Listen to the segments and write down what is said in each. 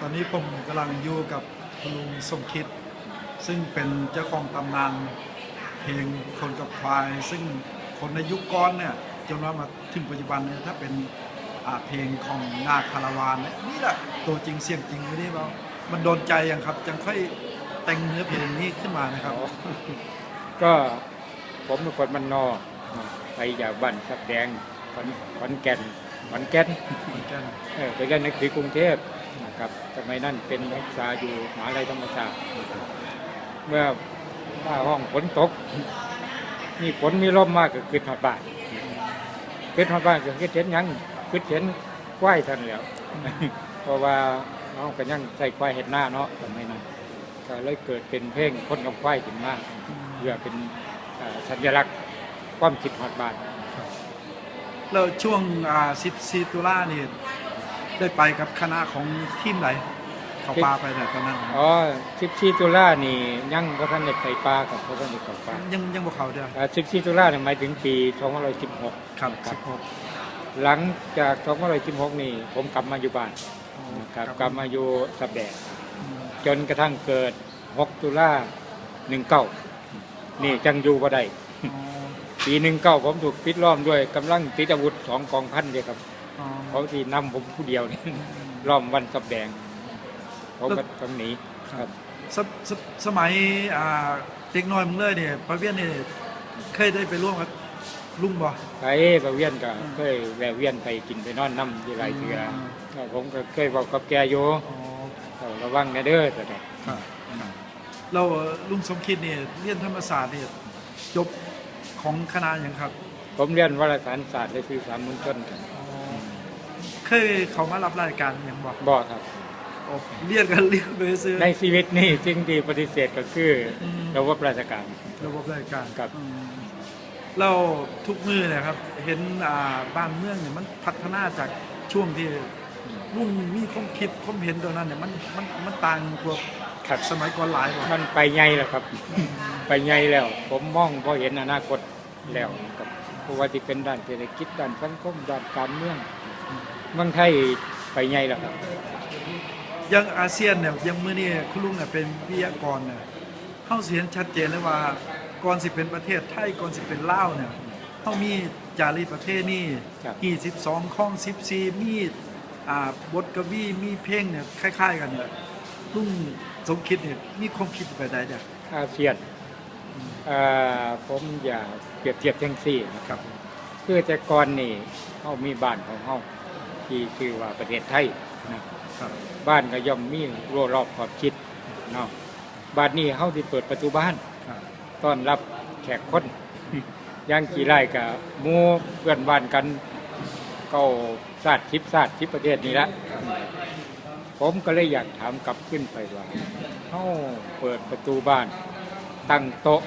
ตอนนี้ผมกำลังอยู่กับคุณลุงสมคิด ซึ่งเป็นเจ้าของตำนานเพลงคนกับควาย ซึ่งคนในยุคก่อนเนี่ยจนว่ามาถึงปัจจุบันเนี่ยถ้าเป็นอ่าเพลงของนาคคาราวานเนี่ยนี่แหละตัวจริงเสียงจริงไม่ได้เปล่ามันโดนใจยังครับจังค่อยแต่งเนื้อเพลงนี้ขึ้นมานะครับ ก็ผมเป็นคนมันนอกไปจากบ้านสับแดงขอนขอนแก่นขอนแก่นเหมือนกันเออไปเรียนหนักสือกรุงเทพ นะครับสมัยนั้นเป็นนักศึกษาอยู่มหาลัยธรรมศาสตร์เมื่อหน้าห้องฝนตก มีฝนมีลมมากก็ขึ้นหอดบ้านขึ้นหอดบ้านก็ขึ้นเห็นยังขึ้นเห็นควายทันแล้ว เพราะว่าน้องก็ยังใส่ควายเห็ดหน้าเนาะสมัยนั้นก็เลยเกิดเป็นเพลงคนกับควายขึ้นมาเพื่อเป็นสัญลักษณ์ความคิดหอดบ้านแล้วช่วงอ่า14 ตุลาเนี่ย ได้ไปกับคณะของทีมไหนเขาปาไปแต่ยตอนนั้นอ๋อสิบสี่ตุลานี่ยังพระท่านได้ไปปลากับพระท่านได้เข้าปลายังยังบ่เขาเดียวสิบสี่ตุลาเนี่ยหมายถึงปีสองพันสิบหกครับครับ16หลังจากสองพันสิบหกนี่ผมกลับมาอยู่บ้านอ๋อครับกลับมาอยู่สับแดดอืมจนกระทั่งเกิดหกตุลาหนึ่งเก้านี่จังอยู่บ่ได้อ๋อปีหนึ่งเก้าผมถูกปิดล้อมด้วยกำลังติดอาวุธสองกองพันเดียวครับอ๋อ เขาที่นำผมผู้เดียวนี่ล้อมวันสับแดงเขาก็ต้องหนีครับสมสมสมัยอ่าเด็กน้อยมึงเลยเนี่ยประเวียนนี่เคยได้ไปร่วมกับลุงบ่ไปประเวียนก็เคยแวะเวียนไปกินไปนอนน้ำที่ไรเถื่อแล้วผมก็เคยบอกกับแกอยู่อ๋อเอาระวังนะเด้อแต่ดอกครับเราลุงสมคิดนี่เรียนธรรมศาสตร์นี่จบของคณะหยังครับ ผมเรียนวารสารศาสตร์และสื่อสารมวลชนครับ เคยเขามารับรายการหยังบ่บอกครับโอ้เรียกกันเรียกไปซื้อในชีวิตนี่สิ่งที่ปฏิเสธก็คืออมระบบราชการ ระบบรายการครับอืมเราทุกมือเนี่ยครับ เห็นอ่าบ้านเมืองเนี่ยมันพัฒนาจากช่วงที่ลุงมีความคิดความเห็นตัวนั้นเนี่ยมันมันมันต่างกว่าครับสมัยก่อนหลายกว่ามันไปไงแล้วครับ ไปไงแล้ว ผมมองพอเห็นอนาคตแล้วครับเพราะว่าที่เป็นด้านเศรษฐกิจด้านสังคมด้านการเมือง เมืองไทยไปไงแล้วครับ ยังอาเซียนเนี่ยยังมื้อนี้คุณลุงเนี่ยเป็นวิทยากรเนี่ยเฮาสิเห็นชัดเจนเลยว่าก่อนสิเป็นประเทศไทยก่อนสิเป็นลาวเนี่ยเฮามีจารีตประเพณีครับ กี่12ข้อง14มีอ่าบทกวีมีเพลงเนี่ยคล้าย ๆ กันเนี่ยลุงสมคิดเนี่ยมีความคิดไปได้เนี่ยอาเซียนอ่าผมอยากเปรียบเทียบทั้งสี่นะครับ คือแต่ก่อนนี่เขามีบ้านของเขา ที่ชื่อว่าประเทศไทยนะครับบ้านก็ย่อมมีรั้วรอบขอบชิดเนาะบ้านนี้เขาที่เปิดประตูบ้านครับต้อนรับแขกคนย่างกี่ไร่กับหมู่เพื่อนบ้านกันเก็ศาสตร์ทิพศาสตร์ทิพประเทศนี้ละผมก็เลยอยากถามกลับขึ้นไปว่าเขาเปิดประตูบ้าน ตั้งโต๊ะ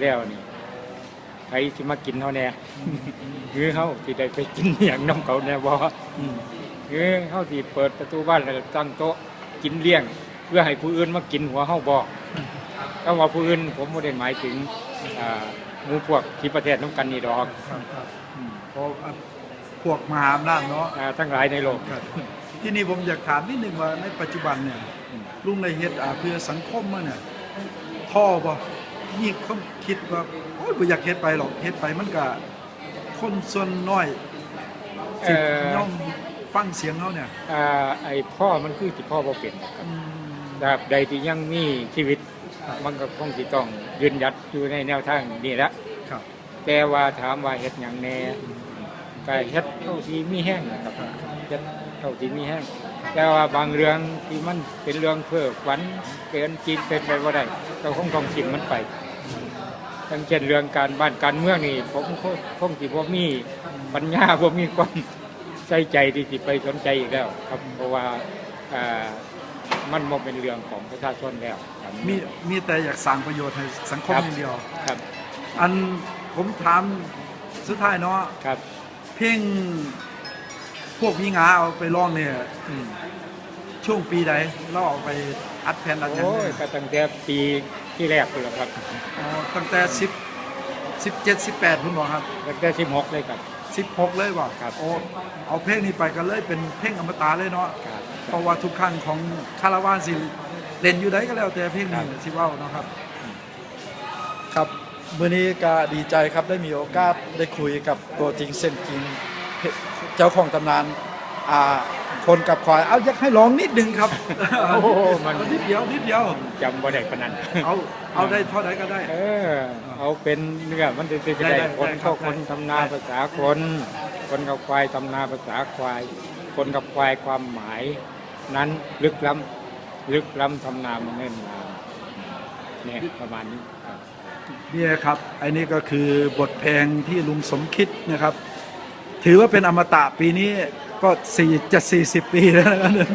แล้วนี่ ใครที่มากินเขาแน่หรือเขาที่ได้ไปกินอหย่างน้ำเขาแน่บ่อืมหรือเขาที่เปิดประตูบ้านแล้วตั้งโต๊ะกินเลี้ยง เพื่อให้ผู้อื่นมากินหัวเขาบ่ก็ว่าผู้อื่นผมไม่ได้หมายถึงอ่าหมู่พวกที่ประเทศน้ำกันนี่ดอกครับครับอืมเพราะอะพวกมหาอำนาจเนาะอ่าทั้งหลายในโลกครับที่นี่ผมอยากถามนิดนึงว่าในปัจจุบันเนี่ยอืมลุงในเฮ็ดอ่าเพื่อสังคมมาเนี่ยท่อบ่ มีความคิดว่าโอ้ยบ่อยากเฮ็ดไปหรอกเฮ็ดไปมันก็คนส่วนน้อยสิเอ่อ ย่อมฟังเสียงเขาเนี่ยอ่าไอ้พ่อมันคือที่พ่อบ่เป็นครับอืมตราบใดที่ยังมีชีวิตมันก็คงสิต้องยืนหยัดอยู่ในแนวทางนี้แหละครับแต่ว่าถามว่าเฮ็ดหยังแน่ก็เฮ็ดเท่าที่มีแห้งนะครับเฮ็ด เท่าที่มีแห้งแต่ว่าบางเรื่องที่มันเป็นเรื่องเพ้อฝันเกินจริงเป็นไปบ่ได้ก็คงต้องทิ้งมันไปทั้งเช่นเรื่องการบ้านการเมืองนี่ผมคงคงสิบ่มีปัญญาบ่มีความใส่ใจที่สิไปสนใจอีกแล้ว ครับเพราะว่าอ่ามันบ่เป็นเรื่องของประชาชนแล้วครับมีมีแต่อยากสร้างประโยชน์ให้สังคมครับอย่างเดียวครับ อันผมถามสุดท้ายเนาะครับ เพลง พวกมีงาเอาไปร้องเนี่ยอืมช่วงปีใดเราเอาไปอัดแผ่นอัดหยังโอ้ยเนี่ยก็ตั้งแต่ปีที่แรกเลยครับอ๋อตั้งแต่สิบสิบเจ็ดสิบแปดคุณบอกครับตั้งแต่สิบหกเลยครับ สิบหกเลยบ่ครับโอ้เอาเพลงนี้ไปกันเลยเป็นเพลงอมตะเลยเนาะครับ เพราะว่าทุกครั้งของคาราวานสิเล่นอยู่ได้ก็แล้วแต่เพียงครันี้บสิเว้าเนาะครับ ครับมื้อนี้ก็ดีใจครับได้มีโอกาสได้คุยกับตัวจริงเส้นจริงเจ้าของตำนานอ่าคนกับควายเอาอยากให้ร้องนิดนึงครับโอ้โหมันนิดเดียวนิดเดียว จำบ่ได้ปานนั้นเอาเอาได้เท่าไหร่ก็ได้ เออ เอาเป็นเนื้อมันจะจะได้ได้ได้คนได้ครัก็บคนได้ทำนาภาษาคน คนกับควายทำนาภาษาควาย คนกับควายความหมาย นั้นลึกล้ำลึกล้ำทำนามาเนิ่นนานเนี่ยประมาณนี้ครับ เนี่ยครับไอ้นี่ก็คือบทเพลงที่ลุงสมคิดนะครับ ถือว่าเป็นอมตะปีนี้ก็สี่จะสี่สิบปีแล้วนะครับ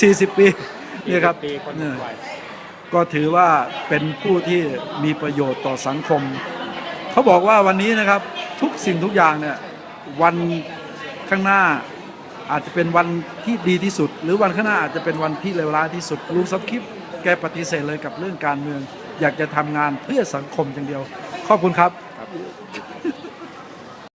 สี่สิบปีนี่ครับปีคนเนี่ยควายก็ถือว่าเป็นผู้ที่มีประโยชน์ต่อสังคม เขาบอกว่าวันนี้นะครับทุกสิ่งทุกอย่างเนี่ยวันข้างหน้าอาจจะเป็นวันที่ดีที่สุด หรือวันข้างหน้าอาจจะเป็นวันที่เลวร้ายที่สุดลุงสมคิดแกปฏิเสธเลยกับเรื่องการเมือง อยากจะทำงานเพื่อสังคมอย่างเดียว ขอบคุณครับครับ